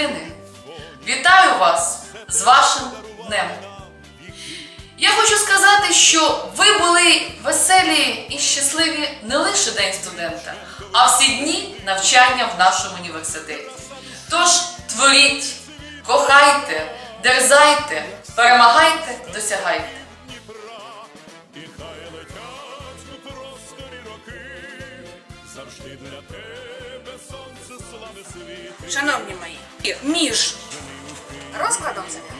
Інституту. Вітаю вас з вашим днем. Я хочу сказати, що ви були веселі і щасливі не лише День студента, а всі дні навчання в нашому університеті. Тож творіть, кохайте, дерзайте, перемагайте, досягайте. Шановні мої, між розкладом занять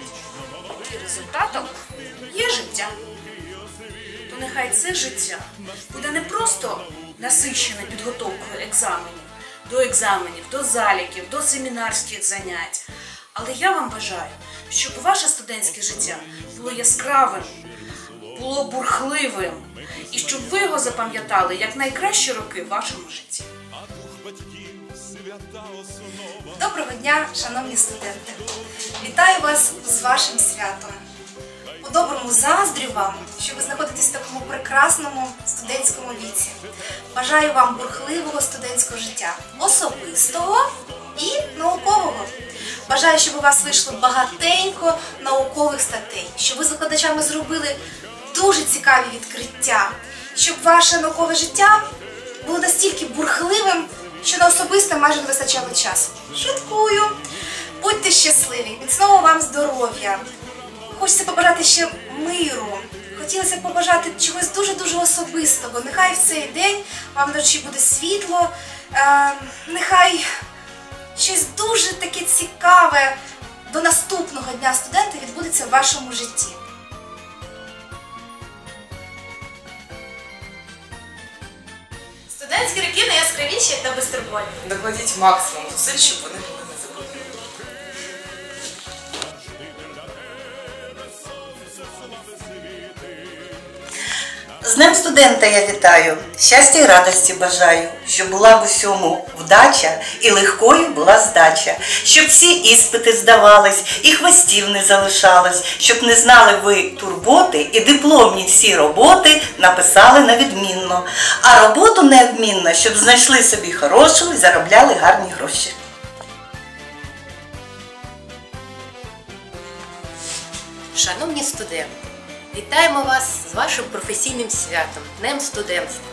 і результатом є життя. То нехай це життя буде не просто насичене підготовкою екзаменів, до екзаменів, до заліків, до семінарських занять. Але я вам бажаю, щоб ваше студентське життя було яскравим, було бурхливим, і щоб ви його запам'ятали як найкращі роки в вашому житті. Доброго дня, шановні студенти! Вітаю вас з вашим святом. По-доброму заздрю вам, що ви знаходитесь в такому прекрасному студентському віці. Бажаю вам бурхливого студентського життя, особистого і наукового. Бажаю, щоб у вас вийшло багатенько наукових статей, щоб ви з викладачами зробили дуже цікаві відкриття, щоб ваше наукове життя було настільки бурхливим, що на особисте майже не вистачало часу. Шуткую. Будьте щасливі, міцного вам здоров'я. Хочеться побажати ще миру. Хотілося б побажати чогось дуже-дуже особистого. Нехай в цей день вам вночі буде світло, е, нехай щось дуже таке цікаве до наступного дня студента відбудеться в вашому житті. Роки найяскравіші та безтурботні. Докладіть максимум зусиль, щоб З Днем студента я вітаю, щастя і радості бажаю, щоб була в усьому вдача і легкою була здача, щоб всі іспити здавались і хвостів не залишалось, щоб не знали ви турботи і дипломні всі роботи написали на відмінно, а роботу неодмінно, щоб знайшли собі хорошу і заробляли гарні гроші. Шановні студенти, вітаємо вас з вашим професійним святом, Днем студентства.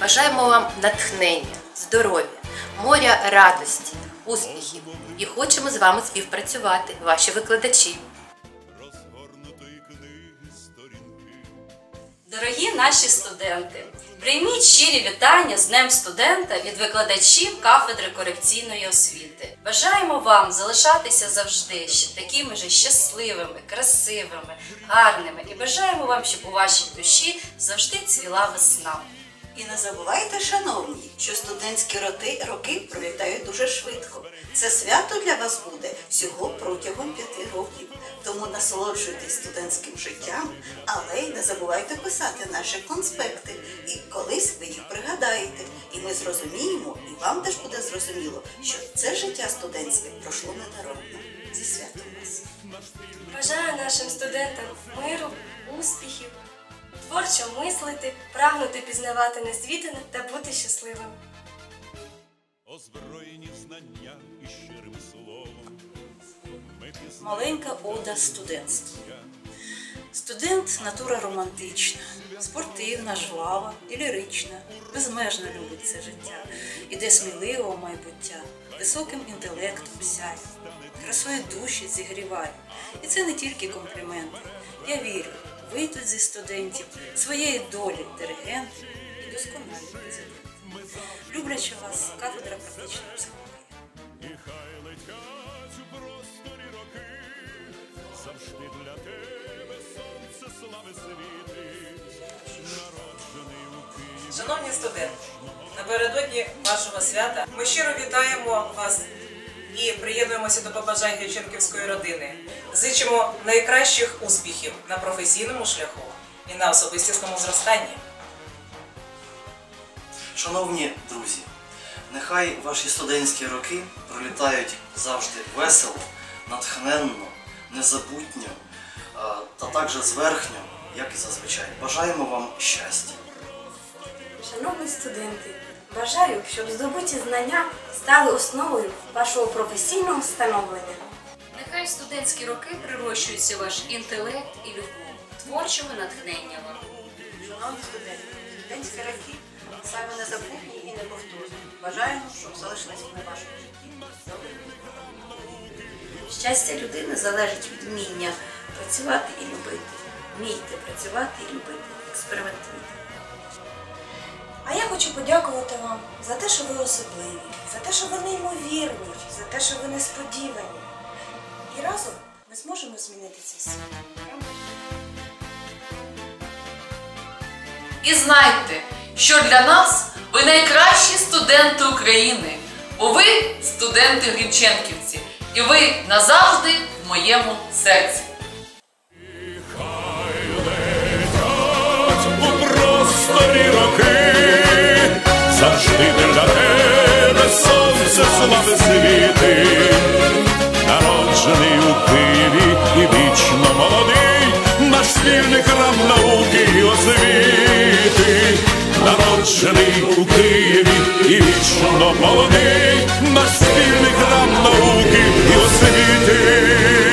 Бажаємо вам натхнення, здоров'я, моря радості, успіхів і хочемо з вами співпрацювати, ваші викладачі. Дорогі наші студенти, прийміть щирі вітання з Днем студента від викладачів кафедри корекційної освіти. Бажаємо вам залишатися завжди ще такими же щасливими, красивими, гарними і бажаємо вам, щоб у вашій душі завжди цвіла весна. І не забувайте, шановні, що студентські роки, роки пролітають дуже швидко. Це свято для вас буде всього протягом п'яти років. Тому насолоджуйтесь студентським життям, але й не забувайте писати наші конспекти. І колись ви їх пригадаєте. І ми зрозуміємо, і вам теж буде зрозуміло, що це життя студентське пройшло недаромно. Зі святом вас! Бажаю нашим студентам миру, успіхів, творчо мислити, прагнути пізнавати незвідане та бути щасливим. озброєні знання і щирим словом. Маленька ода студентству. Студент натура романтична, спортивна, жвава і лірична, безмежно любить це життя, іде сміливо майбуття, високим інтелектом сяє, красою душі зігріває. І це не тільки компліменти. Я вірю, вийдуть зі студентів своєї долі диригенти і досконалі президенти. Люблячи вас, кафедра практичної психології. і летять у просторі роки, завжди для тебе сонце слави світить, народжений у Києві. Шановні студенти, напередодні вашого свята ми щиро вітаємо вас і приєднуємося до побажань Греченківської родини. Зичимо найкращих успіхів на професійному шляху і на особистісному зростанні. Шановні друзі, нехай ваші студентські роки пролітають завжди весело, натхненно, незабутньо та також зверхньо, як і зазвичай. Бажаємо вам щастя. Шановні студенти, Бажаю, щоб здобуті знання стали основою вашого професійного становлення. Нехай студентські роки прирощуються ваш інтелект і любов, творчого натхнення вам. Шановні студенти, студентські роки саме незабутні і неповторні. Бажаємо, щоб залишились на вашому житті. Щастя людини залежить від вміння працювати і любити. Вмійте працювати і любити. Експериментуйте. А я хочу подякувати вам за те, що ви особливі, за те, що ви неймовірні, за те, що ви несподівані. І разом ми зможемо змінити цей світ. І знайте, що для нас ви найкращі студенти України, бо ви студенти Грінченківці, і ви назавжди в моєму серці. у просторі завжди для тебе. Сонце слави світи, народжений у Києві і вічно молодий, наш спільний храм науки і освіти, народжений у Києві і вічно молодий, наш спільний храм науки і освіти.